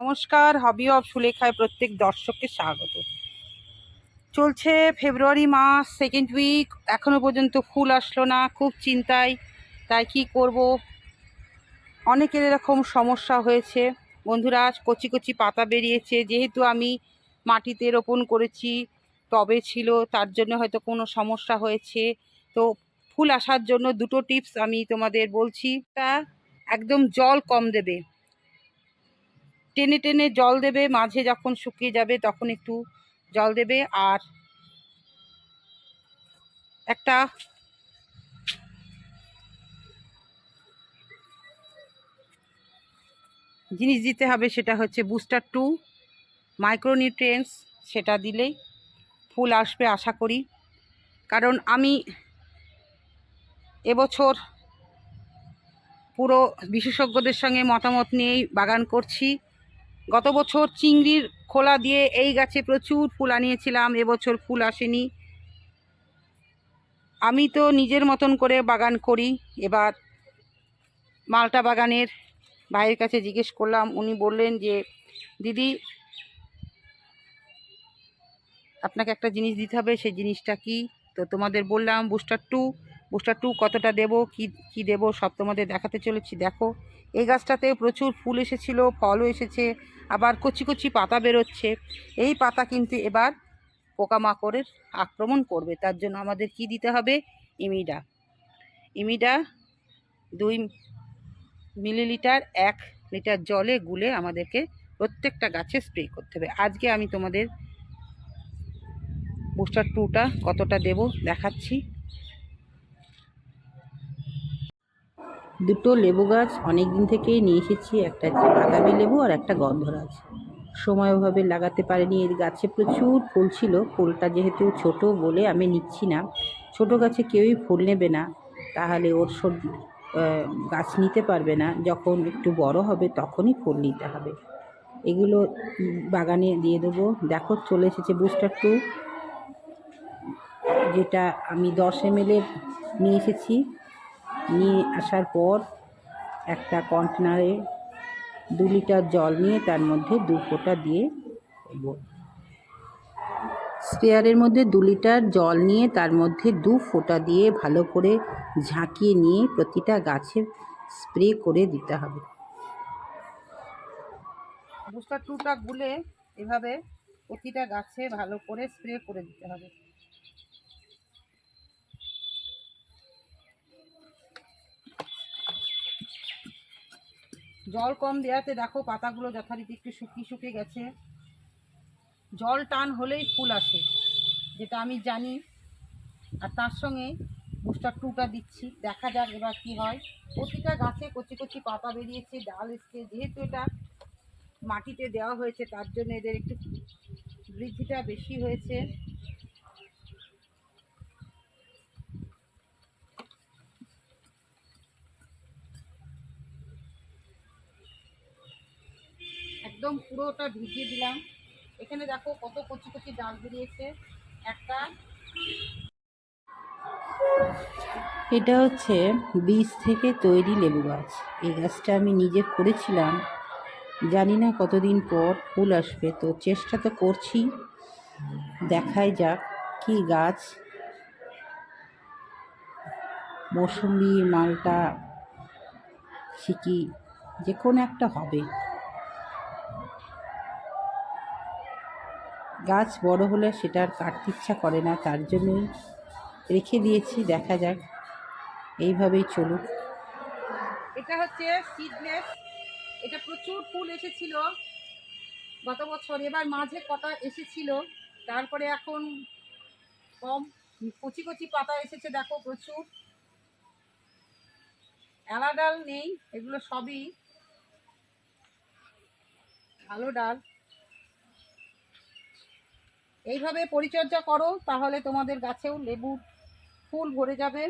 নমস্কার, hobby of সুলেখায় প্রত্যেক দর্শককে স্বাগত। চলছে ফেব্রুয়ারি মাস সেকেন্ড উইক এখনও পর্যন্ত ফুল আসলো না, খুব চিন্তায়, তাই কি করব? অনেকের এরকম সমস্যা হয়েছে। বন্ধুরা কচি কচি পাতা বেরিয়েছে, যেহেতু আমি মাটিতে রোপণ করেছি, টবে ছিল, তার জন্য হয়তো কোনো সমস্যা হয়েছে। তো ফুল আসার জন্য দুটো টিপস আমি তোমাদের বলছি। তা একদম জল কম দেবে। টেনে টেনে জল দেবে, মাঝে যখন শুকিয়ে যাবে তখন একটু জল দেবে। আর একটা জিনিস দিতে হবে, সেটা হচ্ছে বুস্টার টু মাইক্রোনিউট্রিয়েন্টস সেটা দিলেই ফুল আসবে আশা করি। কারণ আমি এবছর পুরো বিশেষজ্ঞদের সঙ্গে মতামত নিয়েই বাগান করছি। গত বছর চিংড়ির খোলা দিয়ে এই গাছে প্রচুর ফুল আনিয়েছিলাম, এবছর ফুল আসেনি। আমি তো নিজের মতন করে বাগান করি। এবার মালটা বাগানের ভাইয়ের কাছে জিজ্ঞেস করলাম, উনি বললেন যে, দিদি, আপনাকে একটা জিনিস দিতে হবে, সেই জিনিসটা কি? তো তোমাদের বললাম, বুস্টার টু। বুস্টার টু কতটা দেবো, কি কি দেবো, সব তোমাদের দেখাতে চলেছি। দেখো, এই গাছটাতে প্রচুর ফুল এসেছিল, ফলও এসেছে, আবার কচি কচি পাতা বেরোচ্ছে। এই পাতা কিন্তু এবার পোকামাকড়ের আক্রমণ করবে। তার জন্য আমাদের কি দিতে হবে? ইমিডা। ইমিডা দুই মিলিলিটার এক লিটার জলে গুলে আমাদেরকে প্রত্যেকটা গাছে স্প্রে করতে হবে। আজকে আমি তোমাদের বুস্টার টুটা কতটা দেব দেখাচ্ছি। দুটো লেবু গাছ অনেক দিন থেকেই নিয়ে এসেছি, একটা হচ্ছে বাদামি লেবু আর একটা গন্ধরাজ সময়ভাবে লাগাতে পারিনি এর গাছে প্রচুর ফুল ছিল, ফুলটা যেহেতু ছোট বলে আমি নিচ্ছি না। ছোট গাছে কেউই ফুল নেবে না, তাহলে ওর সব গাছ নিতে পারবে না। যখন একটু বড় হবে তখনই ফুল নিতে হবে। এগুলো বাগানে দিয়ে দেবো। দেখো, চলে এসেছে বুস্টার টু যেটা আমি দশ এম নিয়ে এসেছি। নিয়ে আসার পর একটা কন্টেনারে দু লিটার জল নিয়ে তার মধ্যে দু ফোঁটা দিয়ে দেবো। স্পেয়ারের মধ্যে দু লিটার জল নিয়ে তার মধ্যে দু ফোঁটা দিয়ে ভালো করে ঝাঁকিয়ে নিয়ে প্রতিটা গাছে স্প্রে করে দিতে হবে। বুস্টার টুটা গুলে এভাবে প্রতিটা গাছে ভালো করে স্প্রে করে দিতে হবে। জল কম দেওয়াতে দেখো পাতাগুলো যথারীতি একটু শুকিয়ে শুকিয়ে গেছে। জল টান হলেই ফুল আসে, যেটা আমি জানি। আর তার সঙ্গে বুস্টার টুটা দিচ্ছি। দেখা যাক এবার কী হয়। প্রতিটা গাছে কচি কচি পাতা বেরিয়েছে, ডাল এসছে। যেহেতু এটা মাটিতে দেওয়া হয়েছে, তার জন্য এদের একটু বৃদ্ধিটা বেশি হয়েছে। একদম পুরোটা ভিজিয়ে দিলাম। এখানে দেখো কত কচি কচি ডাল বেরিয়েছে। একটা। এটা হচ্ছে বীজ থেকে তৈরি লেবু গাছ। এই গাছটা আমি নিজে করেছিলাম। জানি না কতদিন পর ফুল আসবে, তো চেষ্টা তো করছি। দেখাই যাক কি গাছ। মৌসুমি মালটা সিকি যে কোনো একটা হবে। গাছ বড় হলে সেটা আর কাটতে ইচ্ছা করে না, তার জন্যই রেখে দিয়েছি, দেখা যাক। এইভাবেই চলুক। এটা হচ্ছে সিডনেস এটা প্রচুর ফুল এসেছিল গত বছর। এবার মাঝে কটা এসেছিল। তারপরে এখন কম, কচি কচি পাতা এসেছে, দেখো প্রচুর। এলা ডাল নেই, এগুলো সবই। ভালো ডাল। এইভাবে পরিচর্যা করো, তাহলে তোমাদের গাছেও লেবুর ফুল ভরে যাবে।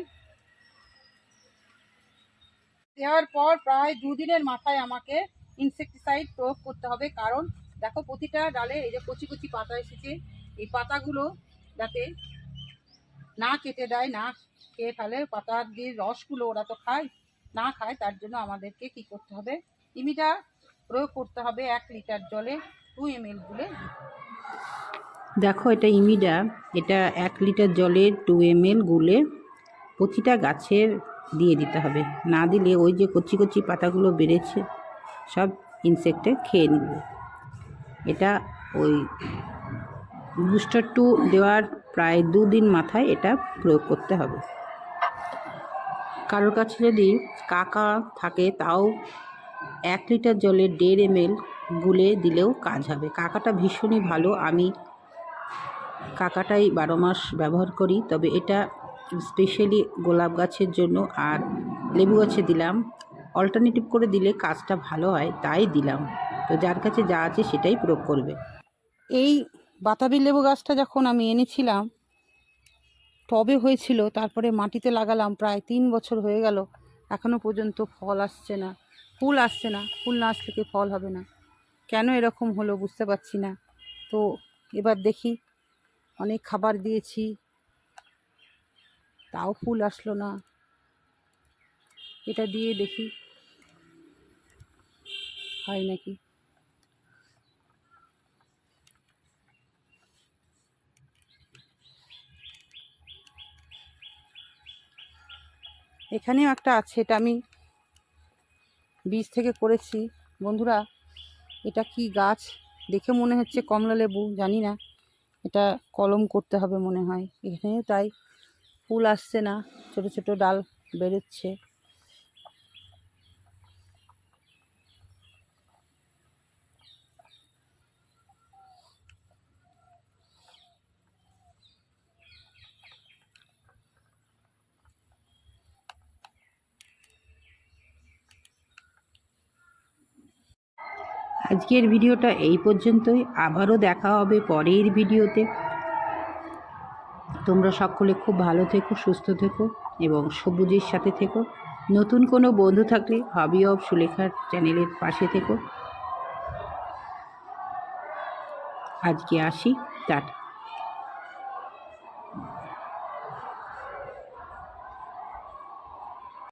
দেওয়ার পর প্রায় দুদিনের মাথায় আমাকে ইনসেকটিসাইড প্রয়োগ করতে হবে, কারণ দেখো প্রতিটা ডালে এই যে কচি কচি পাতা এসেছে, এই পাতাগুলো যাতে না কেটে দেয়, না খেয়ে ফেলে পাতার যে রসগুলো ওরা তো খায়, না খায়, তার জন্য আমাদেরকে কি করতে হবে? ইমিটা প্রয়োগ করতে হবে এক লিটার জলে টু এম এল গুলে দেখো, এটা ইমিডা। এটা এক লিটার জলে টু এম এল গুলে প্রতিটা গাছের দিয়ে দিতে হবে। না দিলে ওই যে কচি কচি পাতাগুলো বেড়েছে, সব ইনসেক্টে খেয়ে নেবে। এটা ওই বুস্টার টু দেওয়ার প্রায় দুদিন মাথায় এটা প্রয়োগ করতে হবে। কারোর কাছে যদি কাকা থাকে, তাও এক লিটার জলে দেড় এম গুলে দিলেও কাজ হবে। কাকাটা ভীষণই ভালো। আমি কাকাটাই বারো মাস ব্যবহার করি, তবে এটা স্পেশালি গোলাপ গাছের জন্য আর লেবু গাছে দিলাম। অল্টারনেটিভ করে দিলে কাজটা ভালো হয়, তাই দিলাম। তো যার কাছে যা আছে সেটাই প্রয়োগ করবে। এই বাতাবি লেবু গাছটা যখন আমি এনেছিলাম, টবে হয়েছিল, তারপরে মাটিতে লাগালাম, প্রায় তিন বছর হয়ে গেল এখনও পর্যন্ত ফল আসছে না, ফুল আসছে না, ফুল না আসলে ফল হবে না। কেন এরকম হলো বুঝতে পারছি না। তো এবার দেখি অনেক খাবার দিয়েছি। তাও ফুল আসলো না। এটা দিয়ে দেখি। হয় নাকি? এখানেও একটা আছে, এটা আমি বীজ থেকে করেছি। বন্ধুরা, এটা কি গাছ? দেখে মনে হচ্ছে কমলা লেবু জানি না। এটা কলম করতে হবে মনে হয়। এখানেও তাই ফুল আসছে না, ছোটো ছোটো ডাল বেরোচ্ছে। আজকের ভিডিওটা এই পর্যন্তই। আবারও দেখা হবে পরের ভিডিওতে। তোমরা সকলে খুব ভালো থেকো, সুস্থ থেকো এবং সবুজের সাথে থেকো। নতুন কোনো বন্ধু থাকলে হবি অফ সুলেখার চ্যানেলের পাশে থেকো। আজকে আসি। টাটা।